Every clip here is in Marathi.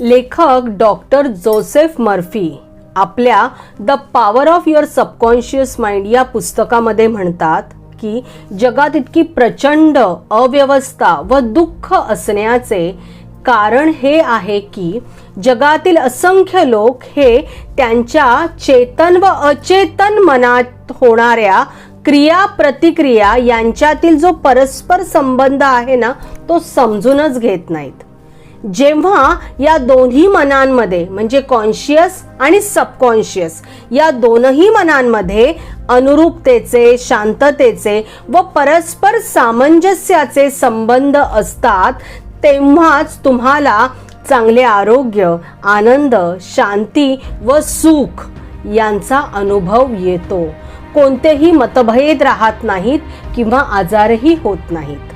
लेखक डॉक्टर जोसेफ मर्फी आपल्या the power of your subconscious mind या पुस्तकामध्ये म्हणतात की जगात इतकी प्रचंड अव्यवस्था व दुःख असण्याचे कारण हे आहे की जगातील असंख्य लोक हे त्यांच्या चेतन व अचेतन मनात होणाऱ्या क्रिया प्रतिक्रिया यांच्यातील जो परस्पर संबंध आहे ना तो समजूनच घेत नाहीत. जेव्हा या दोन्ही मनांमध्ये म्हणजे कॉन्शियस आणि सबकॉन्शियस या दोनही मनांमध्ये अनुरूपतेचे शांततेचे व परस्पर सामंजस्याचे संबंध असतात तेव्हाच तुम्हाला चांगले आरोग्य आनंद शांती व सुख यांचा अनुभव येतो. कोणतेही मतभेद राहत नाहीत किंवा आजारही होत नाहीत.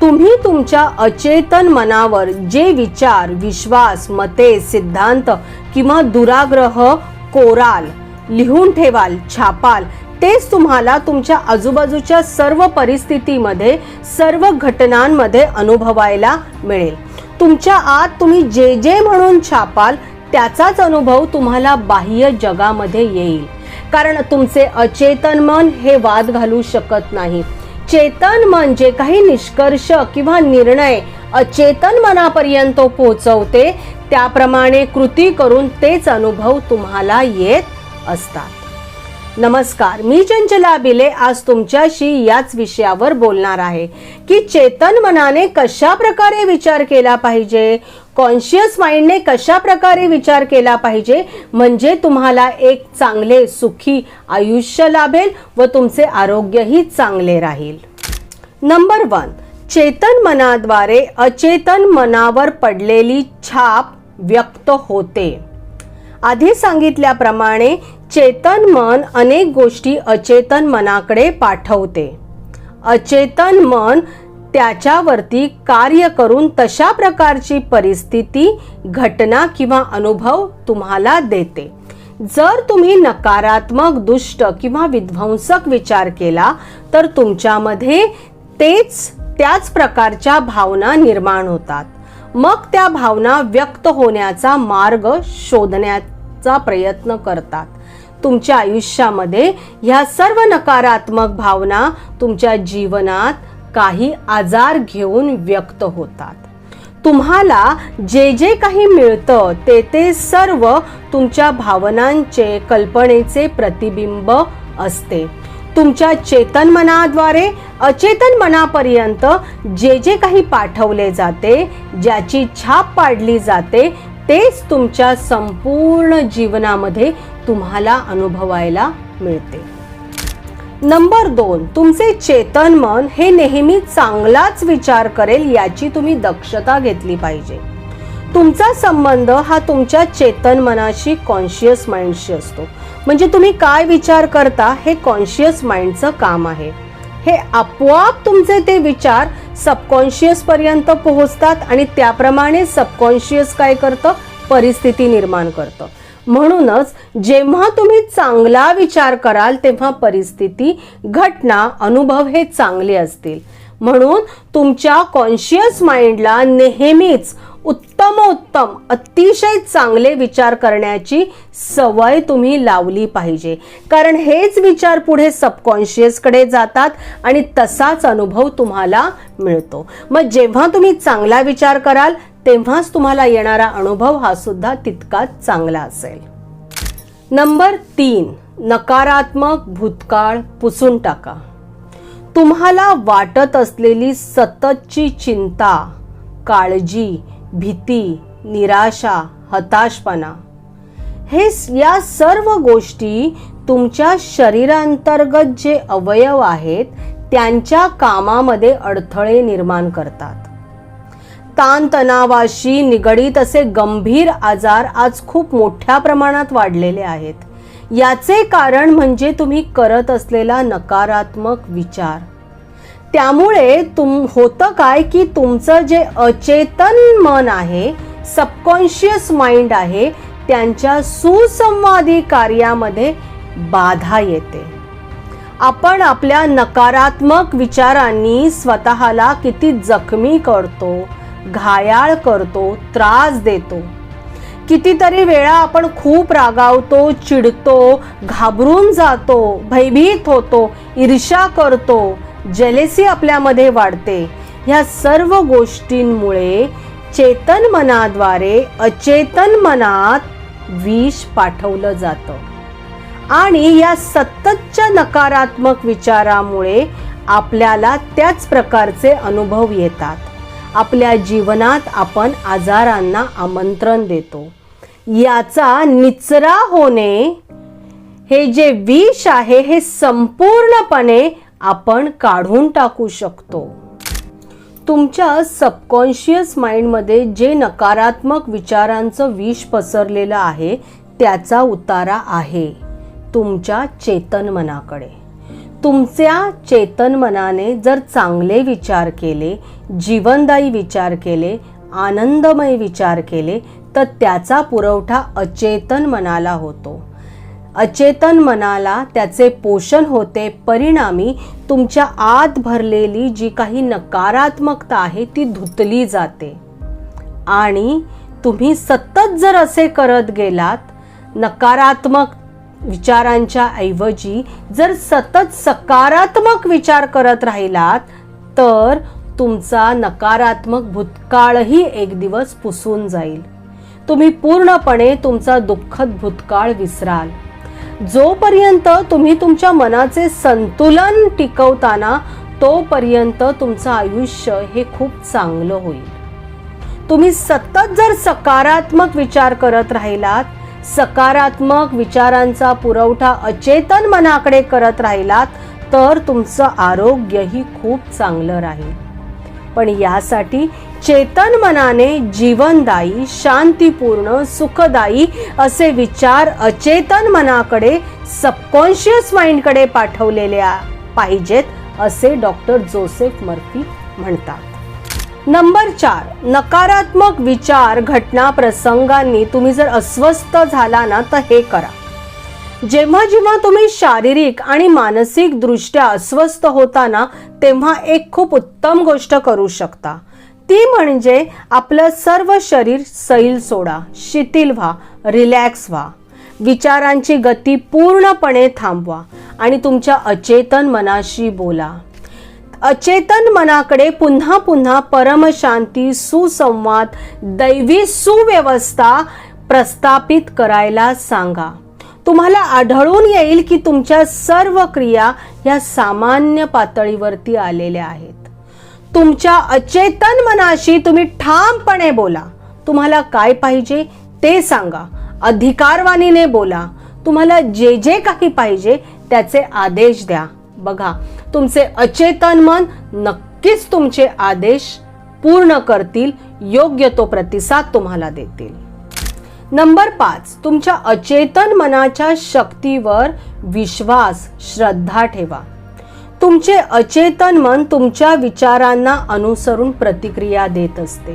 तुम्ही तुमच्या अचेतन मनावर जे विचार विश्वास मते सिद्धांत किंवा दुराग्रह कोराल लिहून ठेवाल छापाल तेच तुम्हाला तुमच्या आजूबाजूच्या सर्व परिस्थितीमध्ये सर्व घटनांमध्ये अनुभवायला मिळेल. तुमच्या आत तुम्ही जे जे म्हणून छापाल त्याचाच अनुभव तुम्हाला बाह्य जगामध्ये येईल. कारण तुमचे अचेतन मन हे वाद घालू शकत नाही. चेतन मन जे काही निष्कर्ष किंवा निर्णय अचेतन मनापर्यंत पोहोचवते त्याप्रमाणे कृती करून तेच अनुभव तुम्हाला येत असतात. नमस्कार मी चंचला बिले आज तुमच्याशी याच विषयावर बोलणार आहे. की चेतन मनाने कशा प्रकारे विचार केला पाहिजे? कॉन्शियस माइंडने कशा प्रकारे विचार केला पाहिजे? म्हणजे तुम्हाला एक चांगले सुखी आयुष्य लाभेल व तुमचे आरोग्यही चांगले राहील. नंबर वन चेतन मनाद्वारे अचेतन मनावर पडलेली छाप व्यक्त होते. आधी सांगितल्याप्रमाणे चेतन मन अनेक गोष्टी अचेतन मनाकडे पाठवते. अचेतन मन त्याच्यावरती कार्य करून तशा प्रकारची परिस्थिती घटना किंवा अनुभव तुम्हाला देते. जर तुम्ही नकारात्मक दुष्ट किंवा विध्वंसक विचार केला तर तुमच्यामध्ये तेच त्याच प्रकारच्या भावना निर्माण होतात. मग त्या भावना व्यक्त होण्याचा मार्ग शोधण्याचा प्रयत्न करतात. तुमच्या आयुष्यामध्ये ह्या सर्व नकारात्मक भावना तुमच्या जीवनात काही आजार घेऊन व्यक्त होतात. तुम्हाला जे जे काही मिळतं ते ते सर्व तुमच्या भावनांचे कल्पनेचे प्रतिबिंब असते. तुमच्या चेतन मनाद्वारे अचेतन मनापर्यंत जे जे काही पाठवले जाते ज्याची छाप पाडली जाते तेच तुमच्या संपूर्ण जीवनामध्ये तुम्हाला अनुभवायला मिळते. नंबर दोन तुमचे चेतन मन हे नेहमी चांगलाच विचार करेल याची तुम्ही दक्षता घेतली पाहिजे. तुमचा संबंध हा तुमच्या चेतन मनाशी कॉन्शियस माइंडशी असतो. म्हणजे तुम्ही काय विचार करता हे कॉन्शियस माइंडचं काम आहे. हे आपोआप तुमचे ते विचार सबकॉन्शियस पर्यंत पोहोचतात आणि त्याप्रमाणे सबकॉन्शियस काय करतं? परिस्थिती निर्माण करतं. म्हणूनच जेव्हा तुम्ही चांगला विचार कराल तेव्हा परिस्थिती घटना अनुभव हे चांगले असतील. म्हणून तुमच्या कॉन्शियस माइंडला नेहमीच उत्तम उत्तम अतिशय चांगले विचार करण्याची सवय तुम्ही लावली पाहिजे. कारण हेच विचार पुढे सबकॉन्शियसकडे जातात आणि तसाच अनुभव तुम्हाला मिळतो. मग जेव्हा तुम्ही चांगला विचार कराल तेव्हाच तुम्हाला येणारा अनुभव हा सुद्धा तितकाच चांगला असेल. नंबर तीन नकारात्मक भूतकाळ पुसून टाका. तुम्हाला वाटत असलेली सततची चिंता काळजी भीती निराशा हताशपणा हे या सर्व गोष्टी तुमच्या शरीरांतर्गत जे अवयव आहेत त्यांच्या कामामध्ये अडथळे निर्माण करतात. ताणतणावाशी निगडीत असे गंभीर आजार आज खूप मोठ्या प्रमाणात वाढलेले आहेत. याचे कारण म्हणजे तुम्ही करत असलेला नकारात्मक विचार. त्यामुळे तुम होतं काय की तुमचं जे अचेतन मन आहे सबकॉन्शियस माइंड आहे त्यांच्या सुसंवादी कार्यामध्ये बाधा येते. आपण आपल्या नकारात्मक विचारांनी स्वतःला किती जखमी करतो घायाळ करतो त्रास देतो. कितीतरी वेळा आपण खूप रागावतो चिडतो घाबरून जातो भयभीत होतो ईर्षा करतो. जलेसी आपल्यामध्ये वाढते. ह्या सर्व गोष्टींमुळे चेतन मनाद्वारे अचेतन मनात विष पाठवलं जातं. आणि या सततच्या नकारात्मक विचारामुळे आपल्याला त्याच प्रकारचे अनुभव येतात. आपल्या जीवनात आपण आजारांना आमंत्रण देतो. याचा निचरा होणे हे जे विष आहे हे संपूर्णपणे आपण काढून टाकू शकतो. तुमच्या सबकॉन्शियस माइंडमध्ये जे नकारात्मक विचारांचं विष पसरलेलं आहे त्याचा उतारा आहे तुमच्या चेतन मनाकडे तुमच्या चेतन मनाने जर चांगले विचार केले जीवनदायी विचार केले आनंदमय विचार केले तर त्याचा पुरवठा अचेतन मनाला होतो. अचेतन मनाला त्याचे पोषण होते परिणामी तुमच्या आत भरलेली जी काही नकारात्मकता आहे ती धुतली जाते. आणि तुम्ही सतत जर असे करत गेलात नकारात्मक विचारांच्या ऐवजी जर सतत सकारात्मक विचार करत राहिलात तर तुमचा नकारात्मक भूतकाळही एक दिवस पुसून जाईल. तुम्ही पूर्णपणे तुमचा दुःखद भूतकाळ विसराल. जोपर्यंत तुम्ही तुमच्या मनाचे संतुलन टिकवताना तोपर्यंत तुमचं आयुष्य हे खूप चांगलं होईल. तुम्ही सतत जर सकारात्मक विचार करत राहिलात सकारात्मक विचारांचा पुरवठा अचेतन मनाकडे करत राहिलात तर तुमचं आरोग्यही खूप चांगलं राहील. पण यासाठी चेतन मनाने जीवनदायी शांतीपूर्ण सुखदायी असे विचार अचेतन मनाकडे सबकॉन्शियस माइंडकडे पाठवलेले पाहिजेत असे डॉक्टर जोसेफ मर्फी म्हणतात. नंबर चार नकारात्मक विचार घटना प्रसंगांनी तुम्ही जर अस्वस्थ झाला ना तर हे करा. जेव्हा जेव्हा तुम्ही शारीरिक आणि मानसिक दृष्ट्या अस्वस्थ होता ना तेव्हा एक खूप उत्तम गोष्ट करू शकता. ती म्हणजे आपलं सर्व शरीर सैल सोडा शिथिल व्हा रिलॅक्स व्हा. विचारांची गती पूर्णपणे थांबवा आणि तुमच्या अचेतन मनाशी बोला. अचेतन मनाकडे पुन्हा पुन्हा परमशांती सुसंवाद दैवी सुव्यवस्था प्रस्थापित करायला सांगा. तुम्हाला आढळून येईल की तुमच्या सर्व क्रिया ह्या सामान्य पातळीवरती आलेल्या आहेत. तुमच्या अचेतन मनाशी तुम्ही ठामपणे बोला. तुम्हाला काय पाहिजे ते सांगा. अधिकारवाणीने बोला. तुम्हाला जे जे काही पाहिजे त्याचे आदेश द्या. बघा तुमचे अचेतन मन नक्कीच तुमचे आदेश पूर्ण करतील योग्य तो प्रतिसाद तुम्हाला देतील. नंबर पाच तुमच्या अचेतन मनाच्या शक्तीवर विश्वास श्रद्धा ठेवा. तुमचे अचेतन मन तुमच्या विचारांना अनुसरून प्रतिक्रिया देत असते.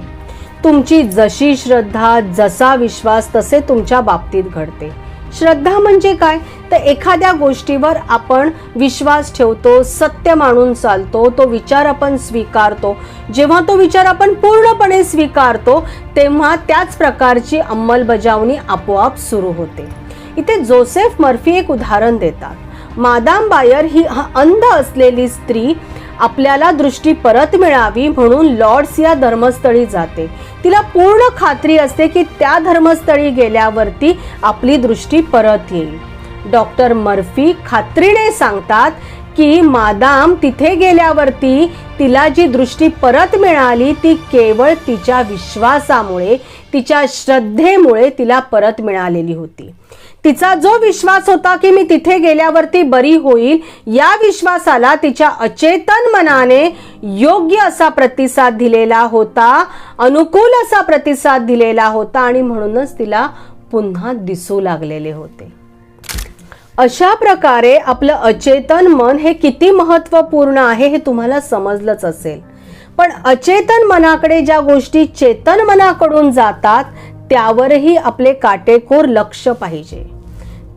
तुमची जशी श्रद्धा जसा विश्वास तसे तुमच्या बाबतीत घडते. श्रद्धा म्हणजे काय? तर एखाद्या गोष्टीवर आपण विश्वास ठेवतो सत्य मानून चालतो तो विचार आपण स्वीकारतो. जेव्हा तो विचार आपण पूर्णपणे स्वीकारतो तेव्हा त्याच प्रकारची अंमलबजावणी आपोआप सुरू होते. इथे जोसेफ मर्फी एक उदाहरण देतात. मादाम बायर ही अंध असलेली स्त्री आपल्याला दृष्टी परत मिळावी म्हणून लॉर्ड्स या धर्मस्थळी जाते. तिला पूर्ण खात्री असते की त्या धर्मस्थळी गेल्यावरती आपली दृष्टी परत येईल. डॉक्टर मर्फी खात्रीने सांगतात की मादाम तिथे गेल्यावरती तिला जी दृष्टी परत मिळाली ती केवळ तिच्या विश्वासामुळे तिच्या श्रद्धेमुळे तिला परत मिळालेली होती. तिचा जो विश्वास होता की मी तिथे गेल्यावरती बरी होईल या विश्वासाला तिच्या अचेतन मनाने योग्य असा प्रतिसाद दिलेला होता अनुकूल असा प्रतिसाद दिलेला होता आणि म्हणूनच तिला पुन्हा दिसू लागलेले होते. अशा प्रकारे आपलं अचेतन मन हे किती महत्त्वपूर्ण आहे हे तुम्हाला समजलंच असेल. पण अचेतन मनाकडे ज्या गोष्टी चेतन मनाकडून जातात त्यावरही आपले काटेकोर लक्ष पाहिजे.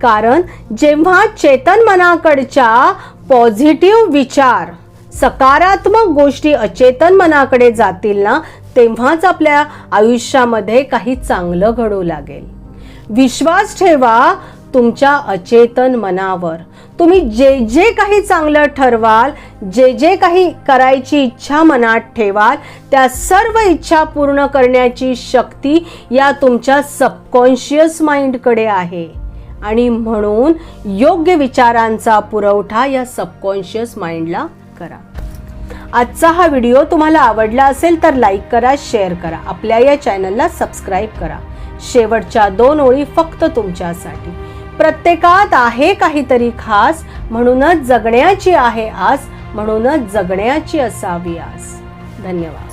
कारण जेव्हा चेतन मनाकडच्या पॉझिटिव्ह विचार सकारात्मक गोष्टी अचेतन मनाकडे जातील ना तेव्हाच आपल्या आयुष्यामध्ये काही चांगलं घडू लागेल. विश्वास ठेवा तुमच्या अचेतन मनावर. तुम्ही जे जे काही चांगलं ठरवाल जे जे काही करायची इच्छा मनात ठेवाल त्या सर्व इच्छा पूर्ण करण्याची शक्ती या तुमच्या सबकॉन्शियस माइंडकडे आहे. आणि म्हणून योग्य विचारांचा पुरवठा या सबकॉन्शियस माइंडला करा. आजचा हा व्हिडिओ तुम्हाला आवडला असेल तर लाईक करा शेअर करा. आपल्या या चॅनलला सबस्क्राईब करा. शेवटच्या दोन ओळी फक्त तुमच्यासाठी. प्रत्येकात आहे काहीतरी खास म्हणूनच जगण्याची आहे आस म्हणूनच जगण्याची असावी आस. धन्यवाद.